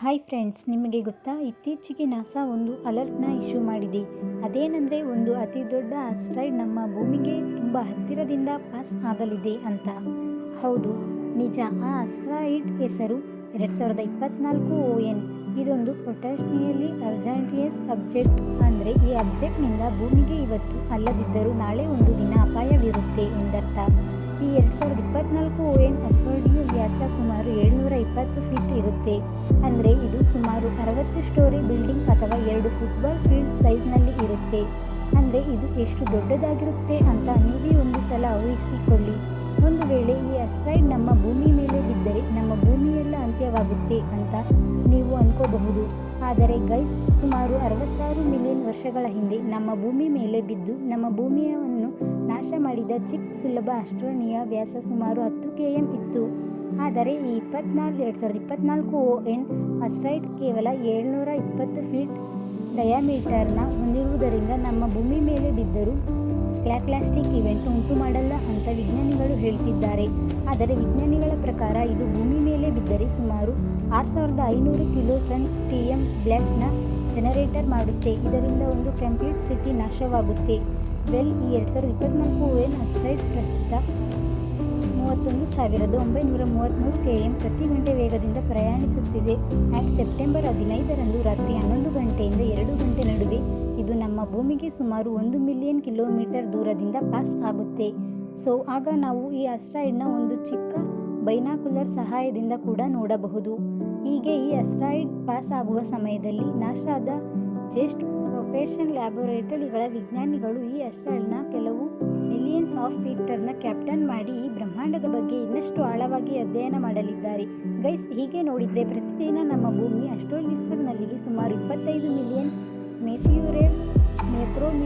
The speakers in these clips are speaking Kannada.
ಹಾಯ್ ಫ್ರೆಂಡ್ಸ್ ನಿಮಗೆ ಗೊತ್ತಾ? ಇತ್ತೀಚೆಗೆ ನಾಸಾ ಒಂದು ಅಲರ್ಟ್ನ ಇಶ್ಯೂ ಮಾಡಿದೆ. ಅದೇನೆಂದರೆ ಒಂದು ಅತಿ ದೊಡ್ಡ ಆಸ್ಟ್ರಾಯ್ಡ್ ನಮ್ಮ ಭೂಮಿಗೆ ತುಂಬ ಹತ್ತಿರದಿಂದ ಪಾಸ್ ಆಗಲಿದೆ ಅಂತ. ಹೌದು, ನಿಜ. ಆ ಆಸ್ಟ್ರಾಯ್ಡ್ ಹೆಸರು ಎರಡು ಸಾವಿರದ ಇಪ್ಪತ್ನಾಲ್ಕು ಓ ಎನ್ ಇದೊಂದು ಪೊಟೆನ್ಷಿಯಲಿ ಅರ್ಜೆಂಟಿಯಸ್ ಅಬ್ಜೆಕ್ಟ್ ಅಂದರೆ ಈ ಅಬ್ಜೆಕ್ಟ್ನಿಂದ ಭೂಮಿಗೆ ಇವತ್ತು ಅಲ್ಲದಿದ್ದರೂ ನಾಳೆ ಒಂದು ದಿನ ಅಪಾಯವಿರುತ್ತೆ ಎಂದರ್ಥ. ಈ ಎರಡು ಸಾವಿರದ ಇಪ್ಪತ್ನಾಲ್ಕು ಓ ಎನ್ ಅಸ್ಟ್ರಾಯ್ಡ್ನ ವ್ಯಾಸ ಸುಮಾರು ಏಳ್ನೂರ ಇಪ್ಪತ್ತು ಫೀಟ್ ಇರುತ್ತೆ. ಅಂದರೆ ಇದು ಸುಮಾರು ಅರವತ್ತು ಸ್ಟೋರಿ ಬಿಲ್ಡಿಂಗ್ ಅಥವಾ ಎರಡು ಫುಟ್ಬಾಲ್ ಫೀಲ್ಡ್ ಸೈಜ್ನಲ್ಲಿ ಇರುತ್ತೆ. ಅಂದರೆ ಇದು ಎಷ್ಟು ದೊಡ್ಡದಾಗಿರುತ್ತೆ ಅಂತ ನೀವೇ ಒಂದು ಸಲ ಊಹಿಸಿಕೊಳ್ಳಿ. ಒಂದು ವೇಳೆ ಈ ಅಸ್ಟ್ರಾಯ್ಡ್ ನಮ್ಮ ಭೂಮಿ ಮೇಲೆ ಬಿದ್ದರೆ ನಮ್ಮ ಭೂಮಿಯೆಲ್ಲ ಅಂತ್ಯವಾಗುತ್ತೆ ಅಂತ ನೀವು ಅನ್ಕೋಬಹುದು. ಆದರೆ ಗೈಸ್, ಸುಮಾರು ಅರವತ್ತಾರು ಮಿಲಿಯನ್ ವರ್ಷಗಳ ಹಿಂದೆ ನಮ್ಮ ಭೂಮಿ ಮೇಲೆ ಬಿದ್ದು ನಮ್ಮ ಭೂಮಿಯನ್ನು ನಾಶ ಮಾಡಿದ ಚಿಕ್ಕ ಸುಲಭ ಅಸ್ಟ್ರೋನಿಯ ವ್ಯಾಸ ಸುಮಾರು ಹತ್ತು ಕೆ ಎಂ ಇತ್ತು. ಆದರೆ ಈ ಇಪ್ಪತ್ನಾಲ್ಕು, ಎರಡು ಸಾವಿರದ ಇಪ್ಪತ್ನಾಲ್ಕು ಓ ಎನ್ ಅಸ್ಟ್ರಾಯ್ಡ್ ಕೇವಲ ಏಳ್ನೂರ ಇಪ್ಪತ್ತು ಫೀಟ್ ಡಯಾಮೀಟರ್ನ ಹೊಂದಿರುವುದರಿಂದ ನಮ್ಮ ಭೂಮಿ ಮೇಲೆ ಬಿದ್ದರೂ ಕ್ಲಾಕ್ಲಾಸ್ಟಿಕ್ ಇವೆಂಟ್ ಉಂಟು ಮಾಡಲ್ಲ ಅಂತ ವಿಜ್ಞಾನಿಗಳು ಹೇಳ್ತಿದ್ದಾರೆ. ಆದರೆ ವಿಜ್ಞಾನಿಗಳ ಪ್ರಕಾರ ಇದು ಭೂಮಿ ಮೇಲೆ ಬಿದ್ದರೆ ಸುಮಾರು ಆರು ಸಾವಿರದ ಐನೂರು ಕಿಲೋ ಟನ್ ಟಿ ಎಂ ಬ್ಲಾಸ್ಟ್ನ ಜನರೇಟರ್ ಮಾಡುತ್ತೆ. ಇದರಿಂದ ಒಂದು ಕಂಪ್ಲೀಟ್ ಸಿಟಿ ನಾಶವಾಗುತ್ತೆ. ವೆಲ್, ಈ ಎರಡು ಸಾವಿರದ ಇಪ್ಪತ್ನಾಲ್ಕು ಎನ್ ಅಸ್ಟ್ರೈಡ್ ಪ್ರಸ್ತುತ ಮೂವತ್ತೊಂದು ಸಾವಿರದ ಒಂಬೈನೂರ ಮೂವತ್ತ್ಮೂರು ಕೆ ಎಂ ಪ್ರತಿ ಗಂಟೆ ವೇಗದಿಂದ ಪ್ರಯಾಣಿಸುತ್ತಿದೆ. ಆಟ್ ಸೆಪ್ಟೆಂಬರ್ ಹದಿನೈದರಂದು ರಾತ್ರಿ ಹನ್ನೊಂದು ಗಂಟೆಯಿಂದ ಎರಡು ಗಂಟೆ ನಡುವೆ ಭೂಮಿಗೆ ಸುಮಾರು ಒಂದು ಮಿಲಿಯನ್ ಕಿಲೋಮೀಟರ್ ದೂರದಿಂದ ಪಾಸ್ ಆಗುತ್ತೆ. ಸೊ, ಆಗ ನಾವು ಈ ಅಸ್ಟ್ರಾಯ್ಡ್ನ ಒಂದು ಚಿಕ್ಕ ಬೈನಾಕುಲರ್ ಸಹಾಯದಿಂದ ಕೂಡ ನೋಡಬಹುದು. ಹೀಗೆ ಈ ಅಸ್ಟ್ರಾಯ್ಡ್ ಪಾಸ್ ಆಗುವ ಸಮಯದಲ್ಲಿ ನಾಶಾದ ಜೆಸ್ಟ್ ಪ್ರೊಫೆಷನ್ ಲ್ಯಾಬೊರೇಟರಿಗಳ ವಿಜ್ಞಾನಿಗಳು ಈ ಅಸ್ಟ್ರಾಯ್ಡ್ನ ಕೆಲವು ಮಿಲಿಯನ್ಸ್ ಆಫ್ ಫೀಟರ್ನ ಕ್ಯಾಪ್ಟನ್ ಮಾಡಿ ಈ ಬ್ರಹ್ಮಾಂಡದ ಬಗ್ಗೆ ಇನ್ನಷ್ಟು ಆಳವಾಗಿ ಅಧ್ಯಯನ ಮಾಡಲಿದ್ದಾರೆ. ಗೈಸ್, ಹೀಗೆ ನೋಡಿದರೆ ಪ್ರತಿದಿನ ನಮ್ಮ ಭೂಮಿ ಅಸ್ಟ್ರೋಲಿಸರ್ನಲ್ಲಿಗೆ ಸುಮಾರು ಇಪ್ಪತ್ತೈದು ಮಿಲಿಯನ್ ಮೆಟ್ಯೂರೇಟ್ಸ್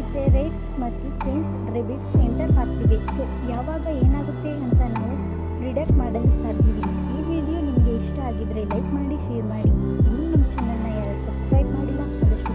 ರೇಟ್ಸ್ ಮತ್ತು ಸ್ಪೇಸ್ ರೆಬಿಟ್ಸ್ ಎಂಟರ್ ಹಾಕ್ತೀವಿ ಸೊ ಯಾವಾಗ ಏನಾಗುತ್ತೆ ಅಂತ ನಾವು ಪ್ರಿಡಕ್ಟ್ ಮಾಡಲು ಸಾಧ್ಯವಿ? ಈ ವಿಡಿಯೋ ನಿಮಗೆ ಇಷ್ಟ ಆಗಿದ್ರೆ ಲೈಕ್ ಮಾಡಿ ಶೇರ್ ಮಾಡಿ. ಇನ್ನೂ ನಮ್ಮ ಚಾನಲ್ನ ಯಾರು ಸಬ್ಸ್ಕ್ರೈಬ್ ಮಾಡಿಲ್ಲ ಅದಷ್ಟು